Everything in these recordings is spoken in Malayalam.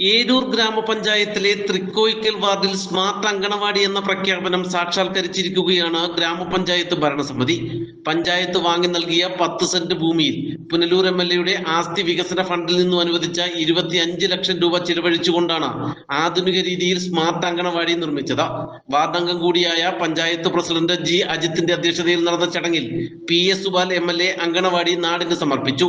ഏരൂർ ഗ്രാമപഞ്ചായത്തിലെ തൃക്കോയിക്കൽ വാർഡിൽ സ്മാർട്ട് അങ്കണവാടി എന്ന പ്രഖ്യാപനം സാക്ഷാത്കരിച്ചിരിക്കുകയാണ് ഗ്രാമപഞ്ചായത്ത് ഭരണസമിതി. പഞ്ചായത്ത് വാങ്ങി നൽകിയ പത്ത് സെന്റ് ഭൂമിയിൽ പുനലൂർ എം എൽ എയുടെ ആസ്തി വികസന ഫണ്ടിൽ നിന്നും അനുവദിച്ച ഇരുപത്തി അഞ്ച് ലക്ഷം രൂപ ചിലവഴിച്ചുകൊണ്ടാണ് ആധുനിക രീതിയിൽ സ്മാർട്ട് അങ്കണവാടി നിർമ്മിച്ചത്. വാർഡംഗം കൂടിയായ പഞ്ചായത്ത് പ്രസിഡന്റ് ജി അജിത്തിന്റെ അധ്യക്ഷതയിൽ നടന്ന ചടങ്ങിൽ P S Subal M L A anganwadi നാടിന് സമർപ്പിച്ചു.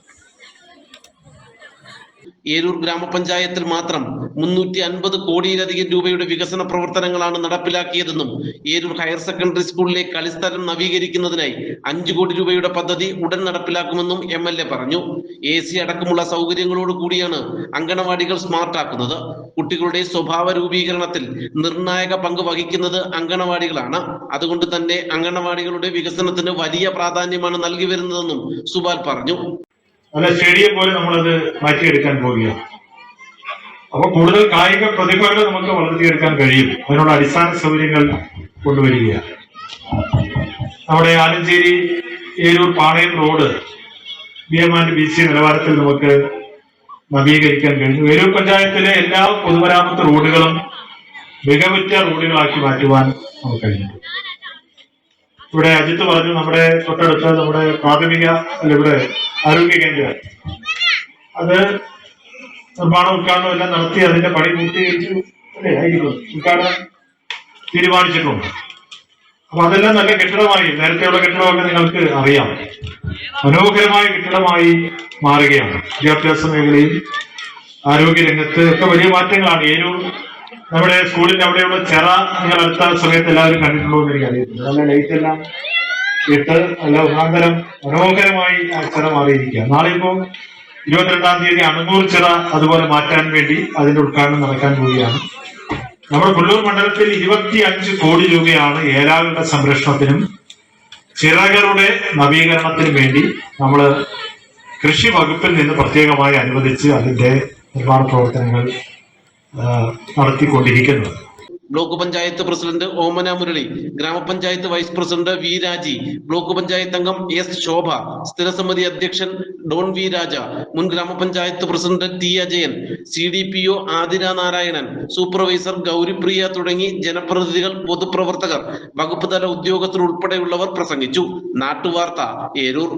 ഏരൂർ ഗ്രാമപഞ്ചായത്തിൽ മാത്രം മുന്നൂറ്റി അൻപത് കോടിയിലധികം രൂപയുടെ വികസന പ്രവർത്തനങ്ങളാണ് നടപ്പിലാക്കിയതെന്നും ഏരൂർ ഹയർ സെക്കൻഡറി സ്കൂളിലെ കളിസ്ഥലം നവീകരിക്കുന്നതിനായി അഞ്ചു കോടി രൂപയുടെ പദ്ധതി ഉടൻ നടപ്പിലാക്കുമെന്നും എം എൽ എ പറഞ്ഞു. എ സി അടക്കമുള്ള സൗകര്യങ്ങളോട് കൂടിയാണ് അങ്കണവാടികൾ സ്മാർട്ടാക്കുന്നത്. കുട്ടികളുടെ സ്വഭാവ രൂപീകരണത്തിൽ നിർണായക പങ്ക് വഹിക്കുന്നത് അങ്കണവാടികളാണ് അതുകൊണ്ട് തന്നെ അങ്കണവാടികളുടെ വികസനത്തിന് വലിയ പ്രാധാന്യമാണ് നൽകി വരുന്നതെന്നും സുബാൽ പറഞ്ഞു. നല്ല സ്റ്റേഡിയം പോലെ നമ്മളത് മാറ്റിയെടുക്കാൻ പോവുകയാണ്. അപ്പൊ കൂടുതൽ കായിക പ്രതിഭകൾ നമുക്ക് വളർത്തിയെടുക്കാൻ കഴിയും. അതിനുള്ള അടിസ്ഥാന സൗകര്യങ്ങൾ കൊണ്ടുവരികയാണ്. നമ്മുടെ Alancherry Eroor Palayam road B M and B C നിലവാരത്തിൽ നമുക്ക് നവീകരിക്കാൻ കഴിഞ്ഞു. ഏരൂർ പഞ്ചായത്തിലെ എല്ലാ പൊതുമരാമത്ത് റോഡുകളും മികവുറ്റ റോഡുകളാക്കി മാറ്റുവാൻ നമുക്ക് കഴിഞ്ഞു. ഇവിടെ അജിത്ത് പറഞ്ഞു നമ്മുടെ തൊട്ടടുത്ത് നമ്മുടെ പ്രാഥമിക അല്ല ഇവിടെ ആരോഗ്യ കേന്ദ്രം. അത് നിർമ്മാണം ഉദ്ഘാടനം എല്ലാം നടത്തി അതിന്റെ പണി പൂർത്തീകരിച്ചു. അല്ലേ? ആയിരിക്കും. ഉദ്ഘാടനം തീരുമാനിച്ചിട്ടുണ്ട്. അപ്പൊ അതെല്ലാം നല്ല കെട്ടിടമായി നേരത്തെയുള്ള കെട്ടിടമൊക്കെ നിങ്ങൾക്ക് അറിയാം. മനോഹരമായ കെട്ടിടമായി മാറുകയാണ് വിദ്യാഭ്യാസ മേഖലയിൽ ആരോഗ്യ രംഗത്ത് ഒക്കെ വലിയ മാറ്റങ്ങളാണ്. ഏരൂർ നമ്മുടെ സ്കൂളിന്റെ അവിടെയുള്ള ചെറ നിങ്ങൾ അടുത്ത സമയത്ത് എല്ലാവരും കണ്ടിട്ടുള്ളൂ എന്ന് എനിക്ക് അറിയത്തില്ല. നല്ല ലൈറ്റ് എല്ലാം ഇട്ട് നല്ല ഒന്നാന്തരം മനോഹരമായി ആ ചെറ മാറിയിരിക്കുക നാളെ ഇപ്പോ ഇരുപത്തിരണ്ടാം തീയതി അണങ്ങൂർ ചിറ അതുപോലെ മാറ്റാൻ വേണ്ടി അതിന്റെ ഉദ്ഘാടനം നടക്കാൻ പോവുകയാണ്. നമ്മുടെ കൊല്ലൂർ മണ്ഡലത്തിൽ ഇരുപത്തി അഞ്ച് കോടി രൂപയാണ് ഏലാളുടെ സംരക്ഷണത്തിനും ചിറകളുടെ നവീകരണത്തിനും വേണ്ടി നമ്മൾ കൃഷി വകുപ്പിൽ നിന്ന് പ്രത്യേകമായി അനുവദിച്ച് അതിന്റെ നിർമ്മാണ പ്രവർത്തനങ്ങൾ നടത്തിക്കൊണ്ടിരിക്കുന്നത് ബ്ലോക്ക് പഞ്ചായത്ത് പ്രസിഡന്റ് ഓമന മുരളി ഗ്രാമപഞ്ചായത്ത് vice president V Raji block panchayat അംഗം എസ് ശോഭ സ്ഥിരസമിതി അധ്യക്ഷൻ ഡോൺ വി രാജ മുൻ ഗ്രാമപഞ്ചായത്ത് president T Ajayan C D P O Athira Narayanan supervisor Gauripriya തുടങ്ങി ജനപ്രതിനിധികൾ പൊതുപ്രവർത്തകർ വകുപ്പ് തല ഉദ്യോഗസ്ഥർ ഉൾപ്പെടെയുള്ളവർ പ്രസംഗിച്ചു. നാട്ടുവാർത്ത ഏരൂർ.